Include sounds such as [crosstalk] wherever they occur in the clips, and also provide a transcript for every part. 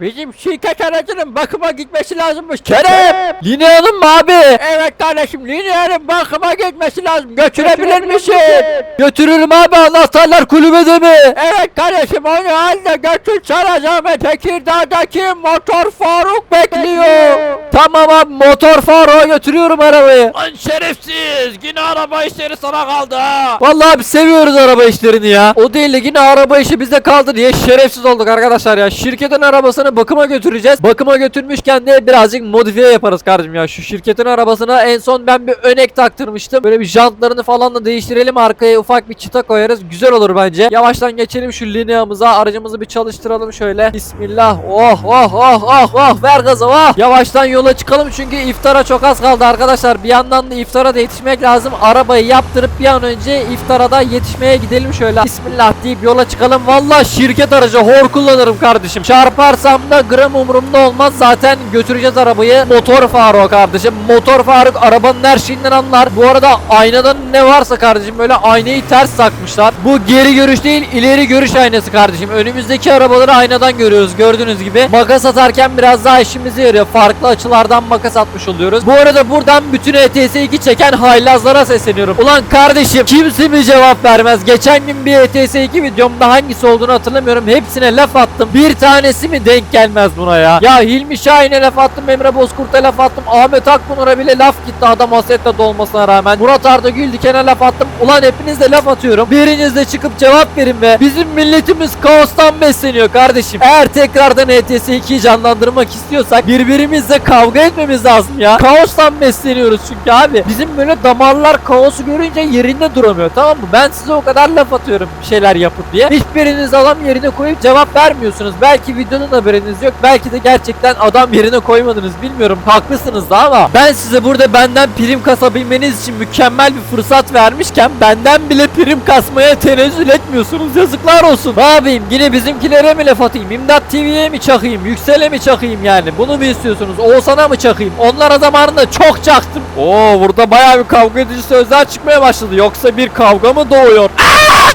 Bizim şirket aracının bakıma gitmesi lazımmış. Kerem! Linea'nın mı abi? Evet kardeşim Linea'nın bakıma gitmesi lazım. Götürebilir misin? Götürürüm abi anahtarlar kulübede mi? Evet kardeşim onu halde götür Sarazame Tekirdağ'daki Motor Faruk bekliyor. Tamam abi Motor Faruk'a götürüyorum arabayı. Lan şerefsiz! Yine araba işleri sana kaldı ha! Vallahi abi seviyoruz araba işlerini ya. O değil de yine araba işi bizde kaldı diye şerefsiz olduk arkadaşlar ya. Şirketin arabasını bakıma götüreceğiz. Bakıma götürmüşken de birazcık modifiye yaparız kardeşim ya. Şu şirketin arabasına en son ben bir önek taktırmıştım. Böyle bir jantlarını falan da değiştirelim. Arkaya ufak bir çıta koyarız. Güzel olur bence. Yavaştan geçelim şu lineamıza. Aracımızı bir çalıştıralım şöyle. Bismillah. Oh oh oh oh oh. Ver gazı oh. Yavaştan yola çıkalım çünkü iftara çok az kaldı arkadaşlar. Bir yandan da iftara da yetişmek lazım. Arabayı yaptırıp bir an önce iftara da yetişmeye gidelim şöyle. Bismillah deyip yola çıkalım. Valla şirket aracı hor kullanırım kardeşim. Çarparsam da gram umurumda olmaz. Zaten götüreceğiz arabayı. Motor Faruk kardeşim. Motor Faruk arabanın her şeyinden anlar. Bu arada aynadan ne varsa kardeşim böyle aynayı ters takmışlar. Bu geri görüş değil ileri görüş aynası kardeşim. Önümüzdeki arabaları aynadan görüyoruz gördüğünüz gibi. Makas atarken biraz daha işimize yarıyor. Farklı açılardan makas atmış oluyoruz. Bu arada buradan bütün E ETS2 çeken haylazlara sesleniyorum. Ulan kardeşim kimse mi cevap vermez? Geçen gün bir E ETS2 videomda hangisi olduğunu hatırlamıyorum. Hepsine laf attım. Bir tanesi mi denk gelmez buna ya? Ya Hilmi Şahin'e laf attım. Emre Bozkurt'a laf attım. Ahmet Akpınar'a bile laf gitti adam hasette dolmasına rağmen. Murat Arda Güldiken'e laf attım. Ulan hepinize laf atıyorum. Biriniz de çıkıp cevap verin be. Bizim milletimiz kaostan besleniyor kardeşim. Eğer tekrardan E ETS2'yi canlandırmak istiyorsak birbirimizle kavga etmemiz lazım ya. Kaostan besleniyoruz çünkü abi. Bizim böyle damarlar kaosu görünce yerinde duramıyor tamam mı? Ben size o kadar laf atıyorum bir şeyler yapın diye. Hiçbiriniz adam yerine koyup cevap vermiyorsunuz. Belki videonun haberiniz yok. Belki de gerçekten adam yerine koymadınız bilmiyorum. Haklısınız da ama ben size burada benden prim kasabilmeniz için mükemmel bir fırsat vermişken benden bile prim kasmaya tenezzül etmiyorsunuz. Yazıklar olsun. Ne yapayım? Yine bizimkilere mi laf atayım? İmdat TV'ye mi çakayım? Yüksel'e mi çakayım yani? Bunu mu istiyorsunuz? Oğuzhan'a mı çakayım? Onlara zamanında çok çaktım. Oo burada bayağı bir kavga edici sözler çıkmaya başladı. Yoksa bir kavga mı doğuyor?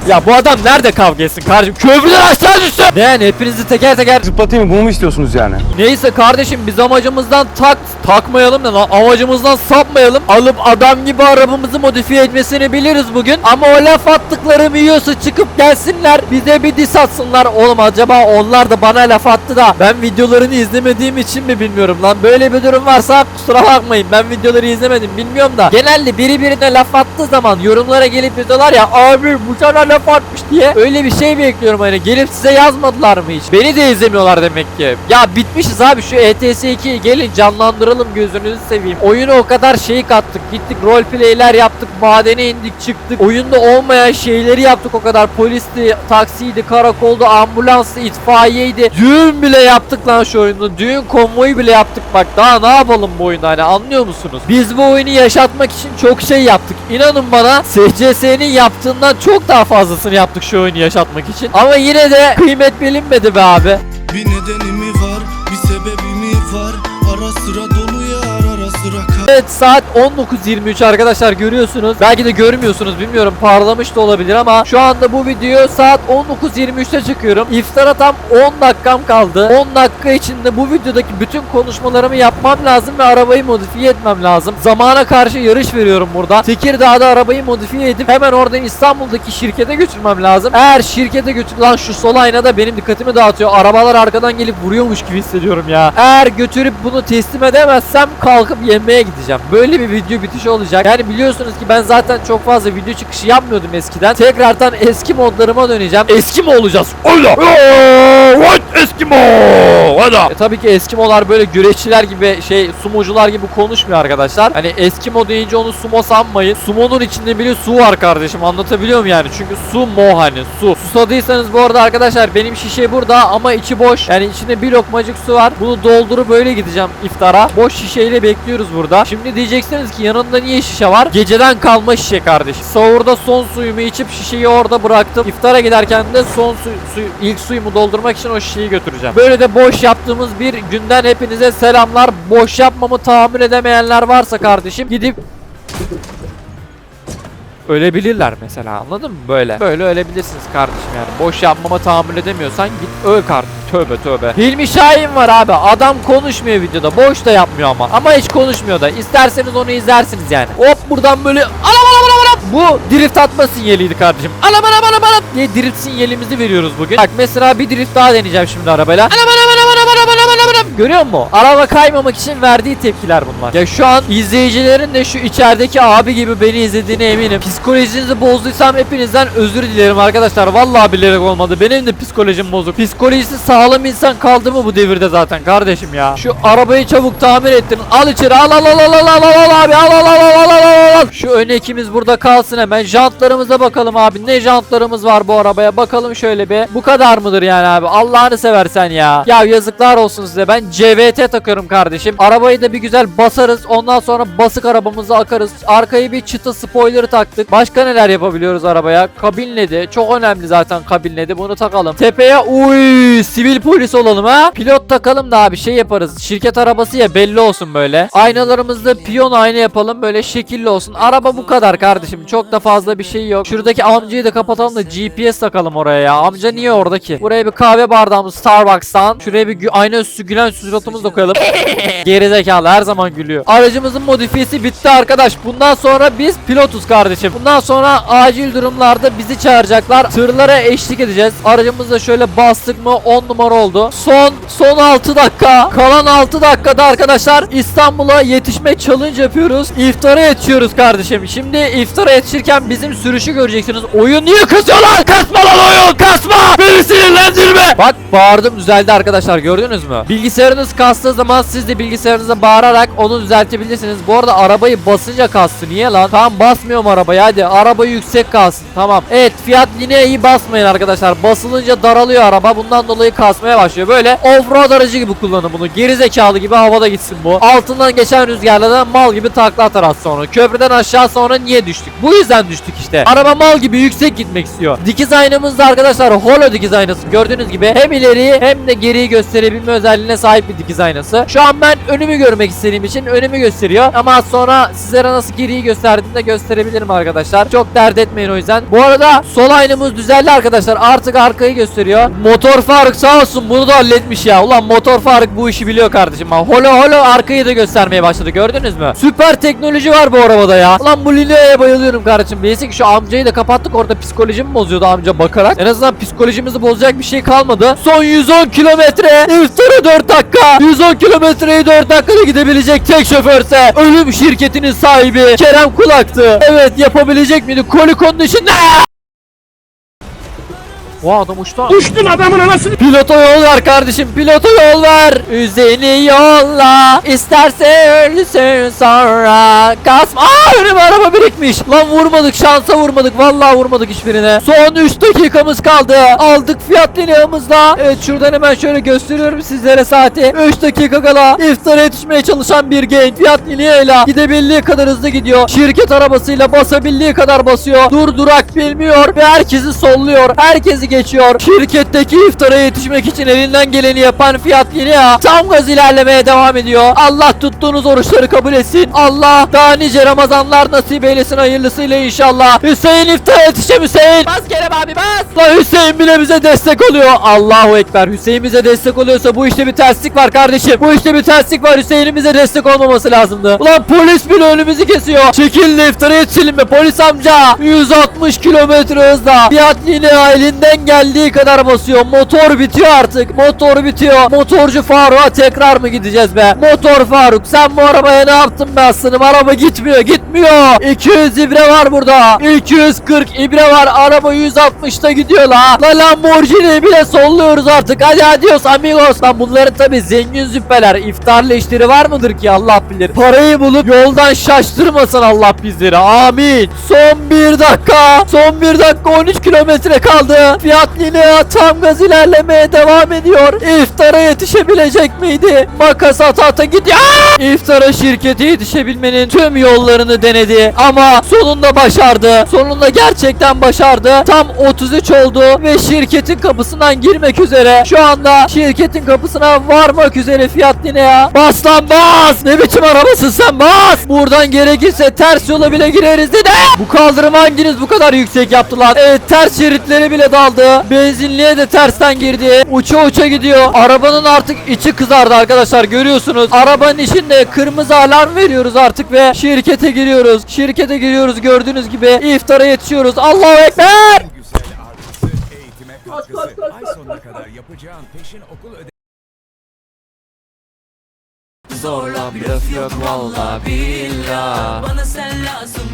Ya bu adam nerede kavga etsin kardeşim? Köprüden aşağı düştü. Ne yani hepinizi teker teker Zıplatayım mı? Bunu mu istiyorsunuz yani? Neyse kardeşim biz amacımızdan tak takmayalım da lan amacımızdan sapmayalım. Alıp adam gibi arabamızı modifiye etmesini biliriz bugün. Ama o laf attıklarım yiyorsa çıkıp gelsinler bize bir dis atsınlar. Oğlum acaba onlar da bana laf attı da ben videolarını izlemediğim için mi bilmiyorum lan. Böyle bir durum varsa kusura bakmayın ben videoları izlemedim bilmiyorum da. Genelde biri birine laf attığı zaman yorumlara gelip yazıyorlar ya abi bu sana laf atmış diye. Öyle bir şey bekliyorum hani gelip size yazmadılar mı hiç? Beni de izlemiyorlar demek ki. Ya bitmişiz abi şu ETS 2'yi gelin canlandıralım gözünüzü seveyim. Oyuna o kadar şey kattık. Gittik roleplay'ler yaptık. Madene indik çıktık. Oyunda olmayan şeyleri yaptık o kadar. Polisti, taksiydi, karakoldu, ambulanstı, itfaiyeydi. Düğün bile yaptık lan şu oyunda. Düğün konvoyu bile yaptık bak. Daha ne yapalım bu oyunda hani anlıyor musunuz? Biz bu oyunu yaşatmak için çok şey yaptık. İnanın bana SCS'nin yaptığından çok daha fazlasını yaptık şu oyunu yaşatmak için. Ama yine de kıymet bilinmedi be abi. Bir nedeni mi var, bir sebebi mi var? Ara sıra Evet saat 19.23 arkadaşlar görüyorsunuz. Belki de görmüyorsunuz bilmiyorum parlamış da olabilir ama şu anda bu video saat 19.23'te çıkıyorum. İftara tam 10 dakikam kaldı. 10 dakika içinde bu videodaki bütün konuşmalarımı yapmam lazım ve arabayı modifiye etmem lazım. Zamana karşı yarış veriyorum burada. Tekirdağ'da arabayı modifiye edip hemen oradan İstanbul'daki şirkete götürmem lazım. Eğer şirkete götür lan şu sol aynada benim dikkatimi dağıtıyor. Arabalar arkadan gelip vuruyormuş gibi hissediyorum ya. Eğer götürüp bunu teslim edemezsem kalkıp yemeğe gideceğim. Böyle bir video bitişi olacak. Yani biliyorsunuz ki ben zaten çok fazla video çıkışı yapmıyordum eskiden. Tekrardan eski modlarıma döneceğim. Eski mi olacağız? Öyle! Hadi! E tabii ki Eskimolar böyle güreşçiler gibi şey sumocular gibi konuşmuyor arkadaşlar. Hani Eskimo deyince onu sumo sanmayın. Sumonun içinde bile su var kardeşim anlatabiliyor muyum yani? Çünkü su mo hani su. Susadıysanız bu arada arkadaşlar benim şişe burada ama içi boş. Yani içinde bir lokmacık su var. Bunu doldurup böyle gideceğim iftara. Boş şişeyle bekliyoruz burada. Şimdi diyeceksiniz ki yanında niye şişe var? Geceden kalma şişe kardeşim. Sahurda son suyumu içip şişeyi orada bıraktım. İftara giderken de son su, suyu, ilk suyumu doldurmak için o şişeyi götüreceğim. Böyle de boş yaptığımız bir günden hepinize selamlar. Boş yapmamı tahammül edemeyenler varsa kardeşim gidip ölebilirler mesela anladın mı? Böyle böyle ölebilirsiniz kardeşim yani. Boş yapmama tahammül edemiyorsan git öl kardeşim. Tövbe tövbe. Hilmi Şahin var abi. Adam konuşmuyor videoda. Boş da yapmıyor ama. Ama hiç konuşmuyor da. İsterseniz onu izlersiniz yani. Hop buradan böyle alam alam alam alam. Bu drift atma sinyaliydi kardeşim. Alam alam alam alam diye drift sinyalimizi veriyoruz bugün. Bak mesela bir drift daha deneyeceğim şimdi arabayla. Alam alam alam bırak. Görüyor musun? Araba kaymamak için verdiği tepkiler bunlar. Ya şu an izleyicilerin de şu içerideki abi gibi beni izlediğine eminim. Psikolojinizi bozduysam hepinizden özür dilerim arkadaşlar. Vallahi bilerek olmadı. Benim de psikolojim bozuk. Psikolojisi sağlam insan kaldı mı bu devirde zaten kardeşim ya. Şu arabayı çabuk tamir ettin. Al içeri al al al al al al al abi al al al al al al al. Şu ön ekimiz burada kalsın hemen. Jantlarımıza bakalım abi. Ne jantlarımız var bu arabaya bakalım şöyle bir. Bu kadar mıdır yani abi? Allah'ını seversen ya. Ya yazıklar olsun size. Ben CVT takıyorum kardeşim. Arabayı da bir güzel basarız. Ondan sonra basık arabamıza akarız. Arkayı bir çıta spoiler'ı taktık. Başka neler yapabiliyoruz arabaya? Kabin ledi çok önemli zaten kabin ledi bunu takalım. Tepeye uy sivil polis olalım ha? Pilot takalım da abi şey yaparız. Şirket arabası ya belli olsun böyle. Aynalarımızda piyon ayna yapalım böyle şekilli olsun. Araba bu kadar kardeşim. Çok da fazla bir şey yok. Şuradaki amcayı da kapatalım da GPS takalım oraya ya. Amca niye orada ki buraya bir kahve bardağımız Starbucks'tan. Şuraya bir ayna üstü gülen suratımız da koyalım [laughs] Gerizekalı her zaman gülüyor. Aracımızın modifiyesi bitti arkadaş. Bundan sonra biz pilotuz kardeşim. Bundan sonra acil durumlarda bizi çağıracaklar. Tırlara eşlik edeceğiz. Aracımızda şöyle bastık mı 10 numara oldu. Son son 6 dakika. Kalan 6 dakikada arkadaşlar İstanbul'a yetişme challenge yapıyoruz. İftara yetişiyoruz kardeşim. Şimdi iftara yetişirken bizim sürüşü göreceksiniz. Oyun niye kasıyorlar? Kasma lan oyun kasma. Beni sinirlendirme. Bak bağırdım düzeldi arkadaşlar gördünüz mü? Bilgisayarınız kastığı zaman siz de bilgisayarınıza bağırarak onu düzeltebilirsiniz. Bu arada arabayı basınca kastı. Niye lan? Tamam basmıyorum arabayı hadi. Arabayı yüksek kalsın. Tamam. Evet fiyat lineyi basmayın arkadaşlar. Basılınca daralıyor araba. Bundan dolayı kasmaya başlıyor. Böyle offroad aracı gibi kullanın bunu. Geri zekalı gibi havada gitsin bu. Altından geçen rüzgarla da mal gibi takla atar az sonra. Köprüden aşağı sonra niye düştük? Bu yüzden düştük işte. Araba mal gibi yüksek gitmek istiyor. Dikiz aynamız da arkadaşlar holo dikiz aynası. Gördüğünüz gibi hem ileriyi hem de geriyi gösterebilme özelliğine sahip bir dikiz aynası. Şu an ben önümü görmek istediğim için önümü gösteriyor. Ama sonra sizlere nasıl geriyi gösterdiğini de gösterebilirim arkadaşlar. Çok dert etmeyin o yüzden. Bu arada sol aynamız düzeldi arkadaşlar. Artık arkayı gösteriyor. Motor Faruk sağ olsun bunu da halletmiş ya. Ulan Motor Faruk bu işi biliyor kardeşim. Ha, Holo holo arkayı da göstermeye başladı. Gördünüz mü? Süper teknoloji var bu arabada ya. Ulan bu Linea'ya bayılıyorum kardeşim. Neyse ki şu amcayı da kapattık. Orada psikolojimi bozuyordu amca bakarak. En azından psikolojimizi bozacak bir şey kalmadı. Son 110 kilometre. İftara 4 dakika. 110 kilometreyi 4 dakikada gidebilecek tek şoförse ölüm şirketinin sahibi Kerem Kulak'tı. Evet yapabilecek miydi? Koli Condition. O adam uçtu. Uçtun adamın anasını. Pilota yol ver kardeşim pilota yol ver. Üzeni yolla İsterse ölsün sonra. Kasma. Aa önüme araba birikmiş. Lan vurmadık şansa vurmadık. Vallahi vurmadık hiçbirine. Son 3 dakikamız kaldı. Aldık fiyat lineyamızda Evet şuradan hemen şöyle gösteriyorum sizlere saati. 3 dakika kala iftara yetişmeye çalışan bir genç Fiyat lineyayla gidebildiği kadar hızlı gidiyor. Şirket arabasıyla basabildiği kadar basıyor. Durdurak bilmiyor ve herkesi solluyor. Herkesi geçiyor. Şirketteki iftara yetişmek için elinden geleni yapan Fiyat Linea tam gaz ilerlemeye devam ediyor. Allah tuttuğunuz oruçları kabul etsin. Allah daha nice Ramazanlar nasip eylesin hayırlısıyla inşallah. Hüseyin iftara yetişe Hüseyin? Bas Kerem abi bas. Lan Hüseyin bile bize destek oluyor. Allahu Ekber. Hüseyin bize destek oluyorsa bu işte bir terslik var kardeşim. Bu işte bir terslik var. Hüseyin'in bize destek olmaması lazımdı. Ulan polis bile önümüzü kesiyor. Çekilin de iftara yetişelim be polis amca. 160 kilometre hızla. Fiyat Linea elinden geldiği kadar basıyor. Motor bitiyor artık. Motor bitiyor. Motorcu Faruk'a tekrar mı gideceğiz be? Motor Faruk sen bu arabaya ne yaptın be aslanım? Araba gitmiyor gitmiyor. 200 ibre var burada. 240 ibre var. Araba 160'ta gidiyor la. La Lamborghini bile solluyoruz artık. Hadi adios amigos. Lan bunların tabi zengin züppeler İftarlı işleri var mıdır ki Allah bilir? Parayı bulup yoldan şaştırmasın Allah bizleri. Amin. Son bir dakika. Son bir dakika. 13 kilometre kaldı. Fiyat Fiyat Linea tam gaz ilerlemeye devam ediyor. İftara yetişebilecek miydi? Makas ata ata gidiyor. İftara şirketi yetişebilmenin tüm yollarını denedi. Ama sonunda başardı. Sonunda gerçekten başardı. Tam 33 oldu ve şirketin kapısından girmek üzere. Şu anda şirketin kapısına varmak üzere Fiyat Linea. Bas lan bas! Ne biçim arabasın sen bas! Buradan gerekirse ters yola bile gireriz dedi. Bu kaldırımı hanginiz bu kadar yüksek yaptılar? Evet ters şeritlere bile daldı. Benzinliğe de tersten girdi. Uça uça gidiyor. Arabanın artık içi kızardı arkadaşlar görüyorsunuz. Arabanın içinde kırmızı alarm veriyoruz artık ve şirkete giriyoruz. Şirkete giriyoruz gördüğünüz gibi. iftara yetişiyoruz. Allahu Ekber! güzel artısı eğitime katkısı. Ay sonuna kadar yapacağın peşin okul ödevi Zorla blöf yok valla billah. Bana sen lazım